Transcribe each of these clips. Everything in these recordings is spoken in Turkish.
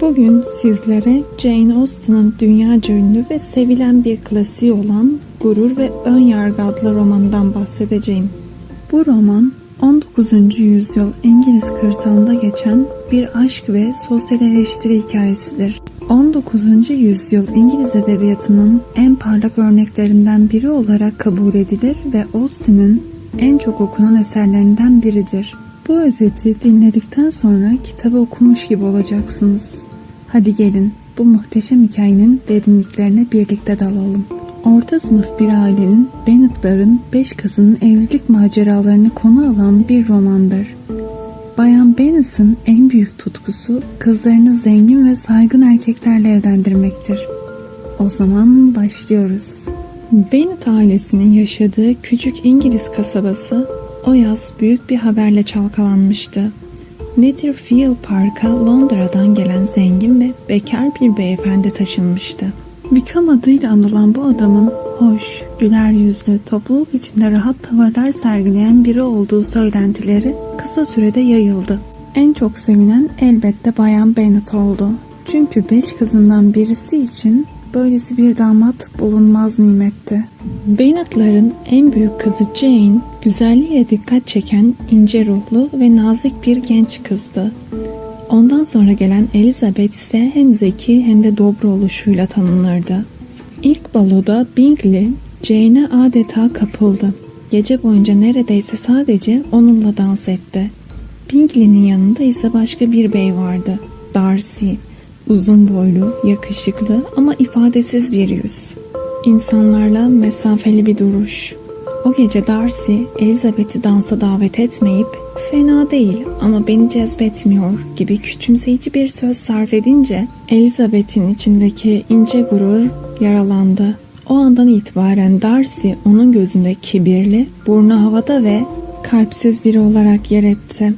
Bugün sizlere Jane Austen'ın dünyaca ünlü ve sevilen bir klasiği olan Gurur ve Ön Yargı adlı romanından bahsedeceğim. Bu roman 19. yüzyıl İngiliz kırsalında geçen bir aşk ve sosyal eleştiri hikayesidir. 19. yüzyıl İngiliz edebiyatının en parlak örneklerinden biri olarak kabul edilir ve Austen'in en çok okunan eserlerinden biridir. Bu özeti dinledikten sonra kitabı okumuş gibi olacaksınız. Hadi gelin bu muhteşem hikayenin derinliklerine birlikte dalalım. Orta sınıf bir ailenin Bennet'ların beş kızının evlilik maceralarını konu alan bir romandır. Bayan Bennet'ın en büyük tutkusu kızlarını zengin ve saygın erkeklerle evlendirmektir. O zaman başlıyoruz. Bennet ailesinin yaşadığı küçük İngiliz kasabası o yaz büyük bir haberle çalkalanmıştı. Netherfield Park'a Londra'dan gelen zengin ve bekar bir beyefendi taşınmıştı. Wickham adıyla anılan bu adamın hoş, güler yüzlü, topluluk içinde rahat tavırlar sergileyen biri olduğu söylentileri kısa sürede yayıldı. En çok sevinen elbette Bayan Bennet oldu. Çünkü beş kızından birisi için böylesi bir damat bulunmaz nimetti. Bennet'ların en büyük kızı Jane, güzelliğe dikkat çeken ince ruhlu ve nazik bir genç kızdı. Ondan sonra gelen Elizabeth ise hem zeki hem de dobra oluşuyla tanınırdı. İlk baloda Bingley, Jane'e adeta kapıldı. Gece boyunca neredeyse sadece onunla dans etti. Bingley'nin yanında ise başka bir bey vardı. Darcy. Uzun boylu, yakışıklı ama ifadesiz bir yüz. İnsanlarla mesafeli bir duruş. O gece Darcy, Elizabeth'i dansa davet etmeyip fena değil ama beni cezbetmiyor gibi küçümseyici bir söz sarf edince Elizabeth'in içindeki ince gurur yaralandı. O andan itibaren Darcy onun gözünde kibirli, burnu havada ve kalpsiz biri olarak yer etti.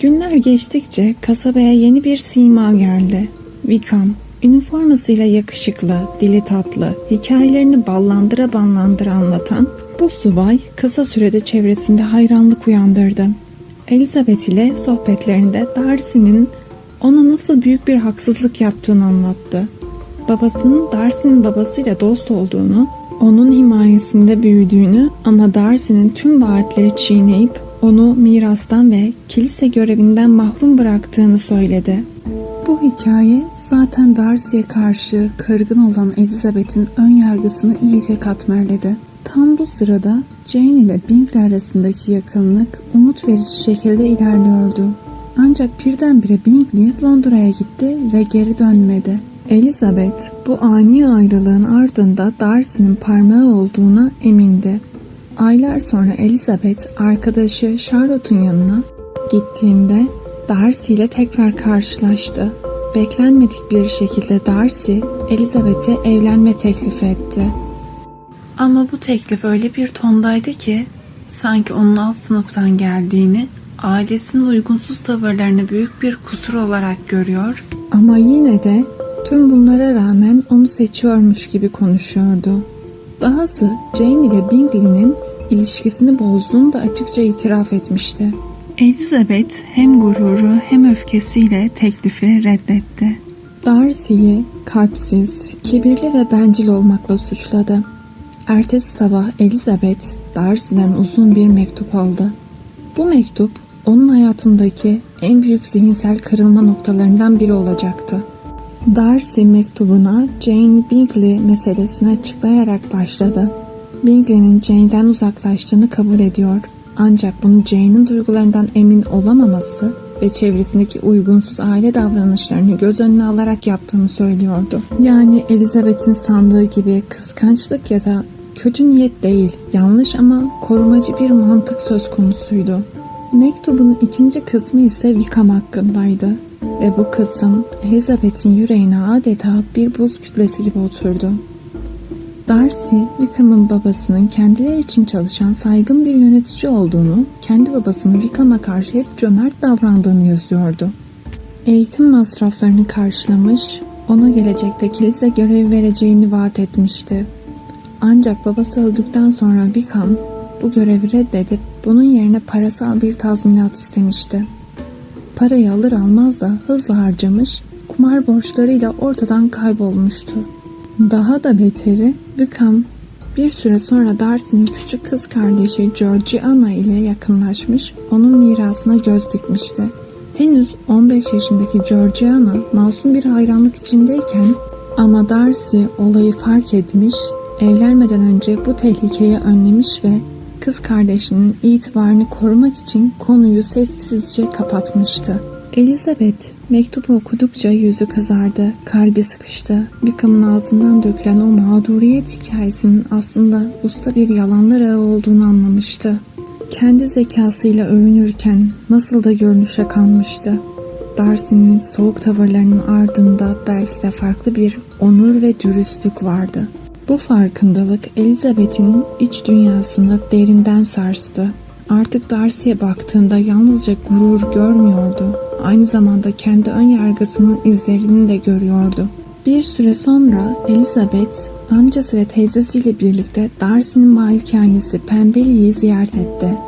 Günler geçtikçe kasabaya yeni bir sima geldi. Wickham, üniformasıyla yakışıklı, dili tatlı, hikayelerini ballandıra ballandıra anlatan bu subay kısa sürede çevresinde hayranlık uyandırdı. Elizabeth ile sohbetlerinde Darcy'nin ona nasıl büyük bir haksızlık yaptığını anlattı. Babasının Darcy'nin babasıyla dost olduğunu, onun himayesinde büyüdüğünü ama Darcy'nin tüm vaatleri çiğneyip onu mirastan ve kilise görevinden mahrum bıraktığını söyledi. Hikaye zaten Darcy'ye karşı kırgın olan Elizabeth'in ön yargısını iyice katmerledi. Tam bu sırada Jane ile Bingley arasındaki yakınlık umut verici şekilde ilerliyordu. Ancak birdenbire Bingley Londra'ya gitti ve geri dönmedi. Elizabeth bu ani ayrılığın ardında Darcy'nin parmağı olduğuna emindi. Aylar sonra Elizabeth arkadaşı Charlotte'un yanına gittiğinde Darcy ile tekrar karşılaştı. Beklenmedik bir şekilde Darcy, Elizabeth'e evlenme teklifi etti. Ama bu teklif öyle bir tondaydı ki sanki onun alt sınıftan geldiğini, ailesinin uygunsuz tavırlarını büyük bir kusur olarak görüyor. Ama yine de tüm bunlara rağmen onu seçiyormuş gibi konuşuyordu. Dahası Jane ile Bingley'nin ilişkisini bozduğunu da açıkça itiraf etmişti. Elizabeth hem gururu hem öfkesiyle teklifi reddetti. Darcy'yi kalpsiz, kibirli ve bencil olmakla suçladı. Ertesi sabah Elizabeth Darcy'den uzun bir mektup aldı. Bu mektup onun hayatındaki en büyük zihinsel kırılma noktalarından biri olacaktı. Darcy mektubuna Jane Bingley meselesini açıklayarak başladı. Bingley'nin Jane'den uzaklaştığını kabul ediyor ancak bunu Jane'in duygularından emin olamaması ve çevresindeki uygunsuz aile davranışlarını göz önüne alarak yaptığını söylüyordu. Yani Elizabeth'in sandığı gibi kıskançlık ya da kötü niyet değil, yanlış ama korumacı bir mantık söz konusuydu. Mektubun ikinci kısmı ise Wickham hakkındaydı ve bu kısım Elizabeth'in yüreğine adeta bir buz kütlesi gibi oturdu. Darcy, Wickham'ın babasının kendileri için çalışan saygın bir yönetici olduğunu, kendi babasının Wickham'a karşı hep cömert davrandığını yazıyordu. Eğitim masraflarını karşılamış, ona gelecekte kilise görevi vereceğini vaat etmişti. Ancak babası öldükten sonra Wickham bu görevi reddedip bunun yerine parasal bir tazminat istemişti. Parayı alır almaz da hızla harcamış, kumar borçlarıyla ortadan kaybolmuştu. Daha da beteri Wickham bir süre sonra Darcy'nin küçük kız kardeşi Georgiana ile yakınlaşmış, onun mirasına göz dikmişti. Henüz 15 yaşındaki Georgiana masum bir hayranlık içindeyken ama Darcy olayı fark etmiş, evlenmeden önce bu tehlikeyi önlemiş ve kız kardeşinin itibarını korumak için konuyu sessizce kapatmıştı. Elizabeth mektubu okudukça yüzü kızardı, kalbi sıkıştı. Wickham'ın ağzından dökülen o mağduriyet hikayesinin aslında usta bir yalanlar ağı olduğunu anlamıştı. Kendi zekasıyla övünürken nasıl da görünüşe kalmıştı. Darcy'nin soğuk tavırlarının ardında belki de farklı bir onur ve dürüstlük vardı. Bu farkındalık Elizabeth'in iç dünyasını derinden sarstı. Artık Darcy'ye baktığında yalnızca gurur görmüyordu. Aynı zamanda kendi ön yargısının izlerini de görüyordu. Bir süre sonra Elizabeth, amcası ve teyzesiyle birlikte Darcy'nin malikanesi Pembeli'yi ziyaret etti.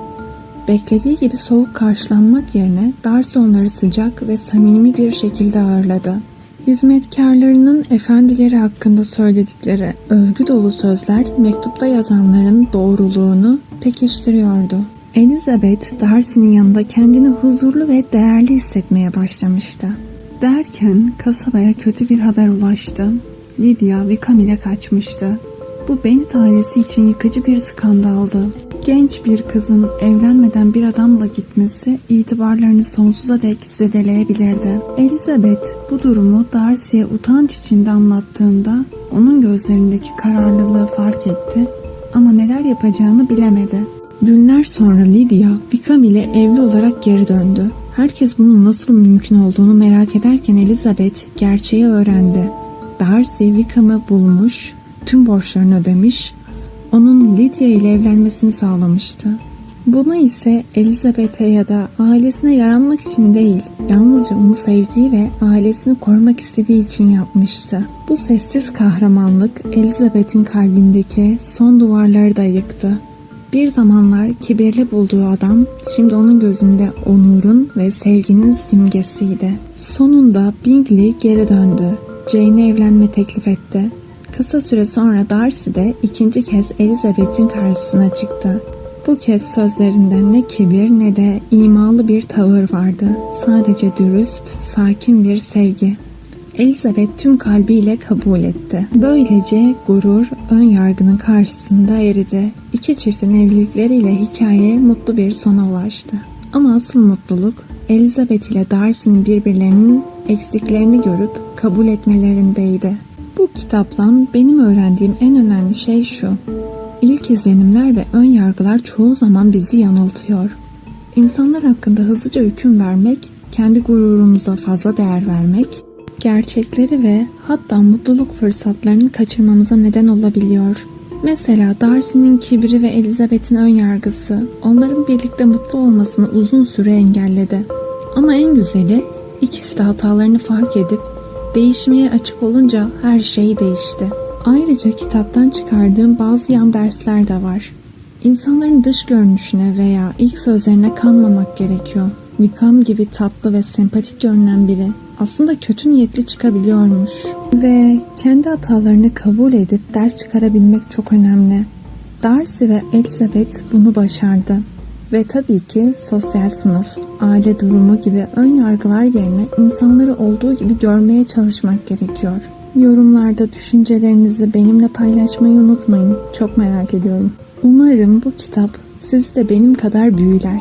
Beklediği gibi soğuk karşılanmak yerine Darcy onları sıcak ve samimi bir şekilde ağırladı. Hizmetkarlarının efendileri hakkında söyledikleri övgü dolu sözler mektupta yazanların doğruluğunu pekiştiriyordu. Elizabeth, Darcy'nin yanında kendini huzurlu ve değerli hissetmeye başlamıştı. Derken kasabaya kötü bir haber ulaştı. Lydia ve Camille kaçmıştı. Bu Bennet ailesi için yıkıcı bir skandaldı. Genç bir kızın evlenmeden bir adamla gitmesi itibarlarını sonsuza dek zedeleyebilirdi. Elizabeth bu durumu Darcy'ye utanç içinde anlattığında onun gözlerindeki kararlılığı fark etti ama neler yapacağını bilemedi. Günler sonra Lydia, Wickham ile evli olarak geri döndü. Herkes bunun nasıl mümkün olduğunu merak ederken Elizabeth gerçeği öğrendi. Darcy Wickham'ı bulmuş, tüm borçlarını ödemiş, onun Lydia ile evlenmesini sağlamıştı. Bunu ise Elizabeth'e ya da ailesine yaranmak için değil, yalnızca onu sevdiği ve ailesini korumak istediği için yapmıştı. Bu sessiz kahramanlık Elizabeth'in kalbindeki son duvarları da yıktı. Bir zamanlar kibirli bulduğu adam şimdi onun gözünde onurun ve sevginin simgesiydi. Sonunda Bingley geri döndü. Jane'e evlenme teklif etti. Kısa süre sonra Darcy de ikinci kez Elizabeth'in karşısına çıktı. Bu kez sözlerinde ne kibir ne de imalı bir tavır vardı. Sadece dürüst, sakin bir sevgi. Elizabeth tüm kalbiyle kabul etti. Böylece gurur ön yargının karşısında eridi. İki çiftin evlilikleriyle hikaye mutlu bir sona ulaştı. Ama asıl mutluluk Elizabeth ile Darcy'nin birbirlerinin eksiklerini görüp kabul etmelerindeydi. Bu kitaptan benim öğrendiğim en önemli şey şu. İlk izlenimler ve ön yargılar çoğu zaman bizi yanıltıyor. İnsanlar hakkında hızlıca hüküm vermek, kendi gururumuza fazla değer vermek, gerçekleri ve hatta mutluluk fırsatlarını kaçırmamıza neden olabiliyor. Mesela Darcy'nin kibri ve Elizabeth'in ön yargısı onların birlikte mutlu olmasını uzun süre engelledi. Ama en güzeli ikisi de hatalarını fark edip değişmeye açık olunca her şey değişti. Ayrıca kitaptan çıkardığım bazı yan dersler de var. İnsanların dış görünüşüne veya ilk sözlerine kanmamak gerekiyor. Wickham gibi tatlı ve sempatik görünen biri aslında kötü niyetli çıkabiliyormuş. Ve kendi hatalarını kabul edip ders çıkarabilmek çok önemli. Darcy ve Elizabeth bunu başardı. Ve tabii ki sosyal sınıf, aile durumu gibi ön yargılar yerine insanları olduğu gibi görmeye çalışmak gerekiyor. Yorumlarda düşüncelerinizi benimle paylaşmayı unutmayın. Çok merak ediyorum. Umarım bu kitap sizi de benim kadar büyüler.